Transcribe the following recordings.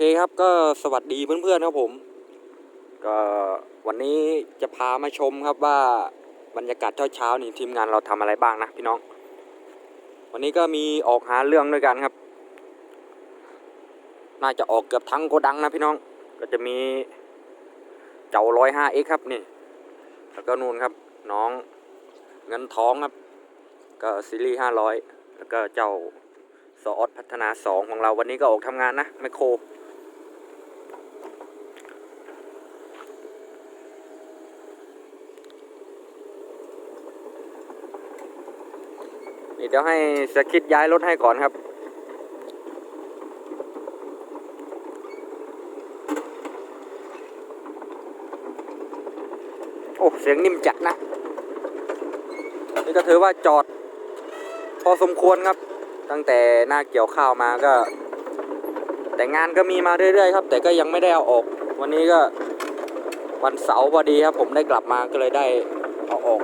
เคครับก็สวัสดีเพื่อนๆครับผม ก็วันนี้จะพามาชมครับว่าบรรยากาศเช้าๆนี่ทีมงานเราทำอะไรบ้างนะพี่น้อง วันนี้ก็มีออกหาเรื่องด้วยกันครับ น่าจะออกเกือบทั้งโกดังนะพี่น้อง ก็จะมีเจ้าร้อยห้าเอ็กครับนี่ แล้วก็นู่นครับ น้องเงินท้องครับ ก็ซีรีส์ห้าร้อยแล้วก็เจ้าสออดพัฒนาสองของเราวันนี้ก็ออกทำงานนะไมโคร นี่เดี๋ยวให้สคิดย้ายรถให้ก่อนครับ โอ้ เสียงนิ่มจัดนะ นี่ก็ถือว่าจอด พอสมควรครับ ตั้งแต่หน้าเกี่ยวข้าวมาก็ แต่งานก็มีมาเรื่อยๆครับ แต่ก็ยังไม่ได้เอาออก วันนี้ก็วันเสาร์พอดีครับ ผมได้กลับมาก็เลยได้เอาออก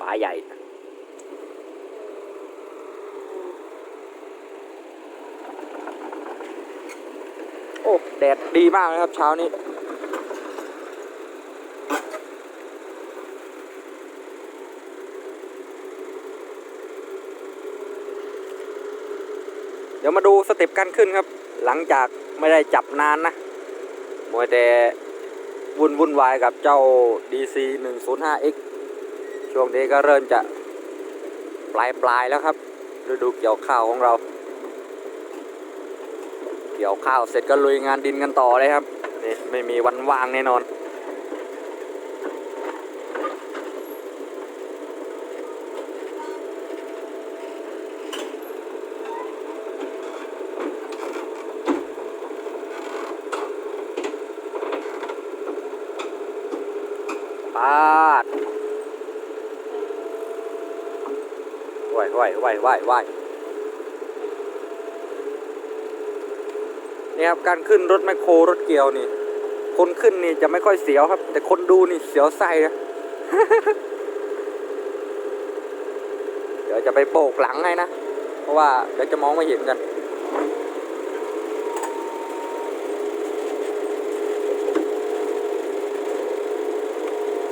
ปลาใหญ่โอ้แดดดีมากเลยครับเช้านี้เดี๋ยวมาดูสเต็ปการขึ้นครับ หลังจากไม่ได้จับนานนะมัวแต่วุ่นวุ่นวายกับเจ้า DC 105X ช่วงนี้ก็เริ่มจะปลายปลายๆแล้วครับฤดูเกี่ยวข้าวของเรา เกี่ยวข้าวเสร็จก็ลุยงานดินกันต่อเลยครับนี่ไม่มีวันว่างแน่นอนปาด ไหวไหวไหวไหวนี่ครับการขึ้นรถแมคโครรถเกี่ยวนี่ คนขึ้นนี่จะไม่ค่อยเสียวครับ แต่คนดูนี่เสียวไส้นะเดี๋ยวจะไปโบกหลังให้นะ เพราะว่าเดี๋ยวจะมองไม่เห็นกัน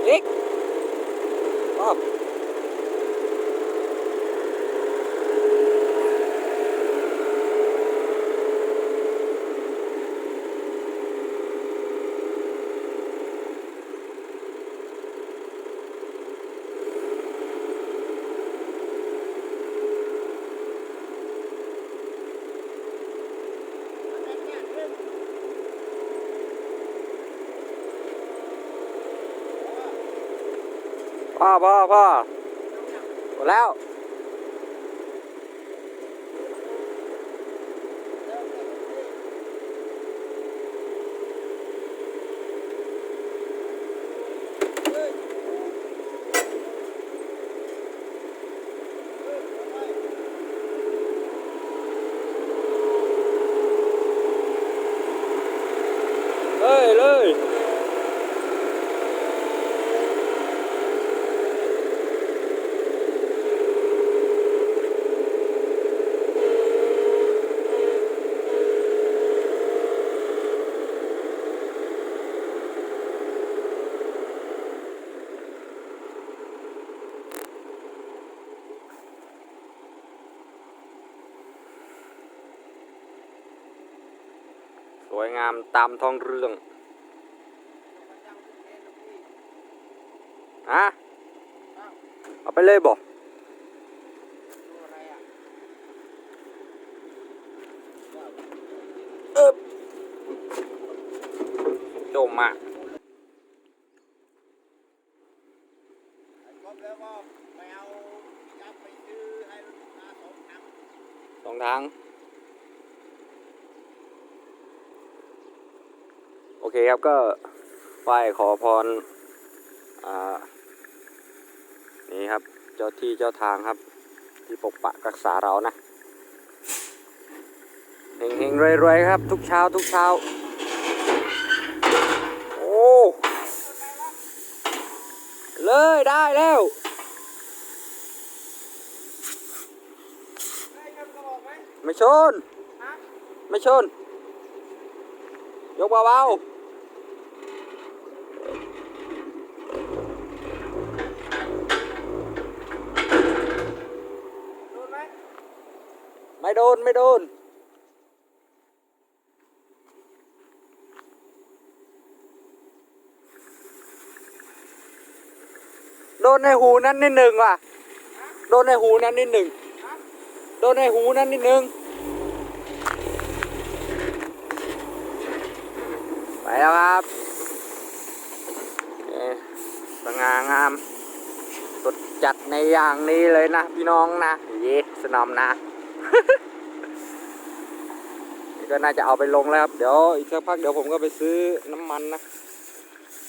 เอ๊ะอ้อ พ่อพ่อพ่อหมดแล้ว วยงามตามท้องเรื่องฮะเอาไปเลยบอกเอบโจมมากสองทาง โอ เคครับก็ไหว้ขอพรอ่านี่ครับ เจ้าที่เจ้าทางครับ ที่ปกปักรักษาเรานะเฮงเฮงๆรวยๆครับ ทุกเช้าทุกเช้า โอ้เลยได้แล้วไม่ชน ไม่ชน ยกเบาๆ โดน ไม่โดน โดนในหูนั้นนิดหนึ่งว่ะ โดนในหูนั้นนิดหนึ่ง โดนในหูนั้นนิดหนึ่ง ไปแล้วครับเอ่อสง่างามสดจัดในอย่างนี้เลยนะ พี่น้องนะ เย่สนอมนะ ก็น่าจะเอาไปลงแล้วครับ เดี๋ยวอีกสักพักเดี๋ยวผมก็ไปซื้อน้ำมันนะ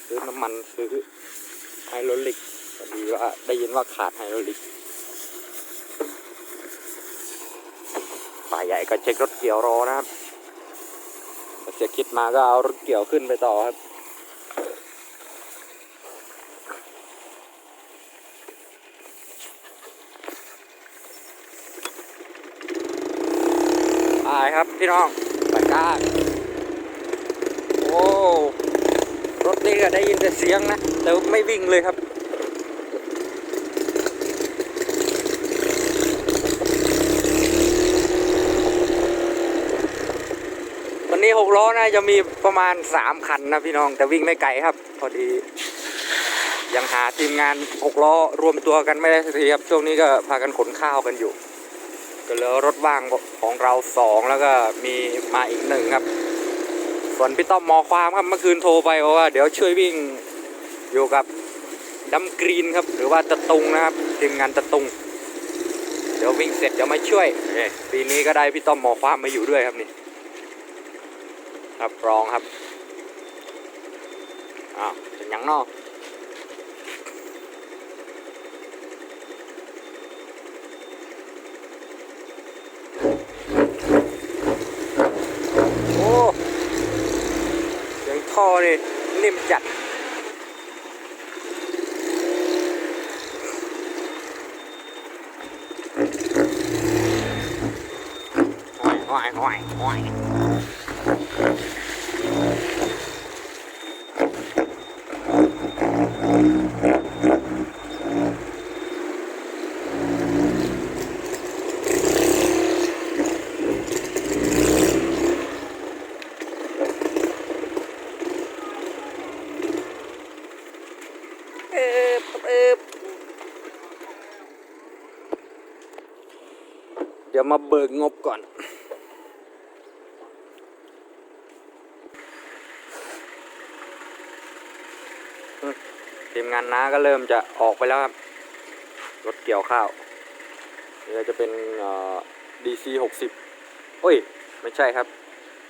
ซื้อน้ำมันซื้อไฮโดรลิกพอดีว่าได้ยินว่าขาดไฮโดรลิกฝ่ายใหญ่ก็เช็ครถเกี่ยวรอนะครับเสียคิดมาก็เอารถเกี่ยวขึ้นไปต่อครับไปครับพี่น้อง ไปกันโอ้รถนี่ก็ได้ยินแต่เสียงนะ แต่ไม่วิ่งเลยครับวันนี้หกล้อนะจะมีประมาณสามคันนะพี่น้อง แต่วิ่งไม่ไกลครับ พอดี ยังหาทีมงานหกล้อรวมตัวกันไม่ได้สักทีครับ ช่วงนี้ก็พากันขนข้าวกันอยู่ ก็เหลือรถว่างของเราสองแล้วก็มีมาอีกหนึ่งครับ ส่วนพี่ต้อมมอความครับเมื่อคืนโทรไปบอกว่าเดี๋ยวช่วยวิ่งอยู่กับดัมกรีนครับ หรือว่าตะตุงนะครับทีมงานตะตุง เดี๋ยววิ่งเสร็จเดี๋ยวมาช่วยปีนี้ก็ได้พี่ต้อมมอความมาอยู่ด้วยครับนี่ครับรองครับอ้าวเป็นยังนอกโอ้ เสียงท่อนี่นิ่มจัด ห้อยห้อยห้อยห้อย เอ๊บ เอบเดี๋ยวมาเบิกงบก่อน ทีมงานน้าก็เริ่มจะออกไปแล้วครับ รถเกี่ยวข้าวนี่ก็จะเป็นเอ่อ DC 60โอ้ย ไม่ใช่ครับ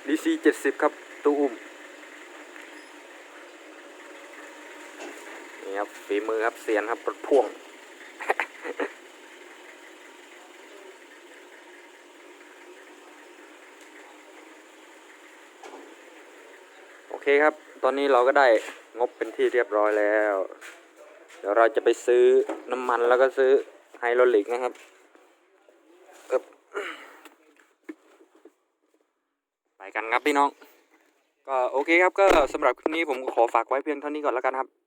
DC 70ครับตู้อุ้มนี่ครับฝีมือครับ ซียนครับรถพ่วง โอเคครับ ตอนนี้เราก็ได้งบเป็นที่เรียบร้อยแล้ว เดี๋ยวเราจะไปซื้อน้ำมันแล้วก็ซื้อไฮโดรลิกนะครับไปกันครับพี่น้อง ก็โอเคครับก็สำหรับคลิปนี้ผมขอฝากไว้เพียงเท่านี้ก่อนแล้วกันครับ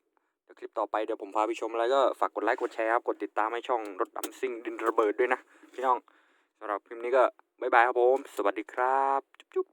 คลิปต่อไปเดี๋ยวผมพาไปชมอะไรก็ฝากกดไลค์กดแชร์ครับกดติดตามให้ช่องรถดำซิ่งดินระเบิดด้วยนะพี่น้องสำหรับคลิปนี้ก็บ๊ายบายครับผม สวัสดีครับ จุ๊บ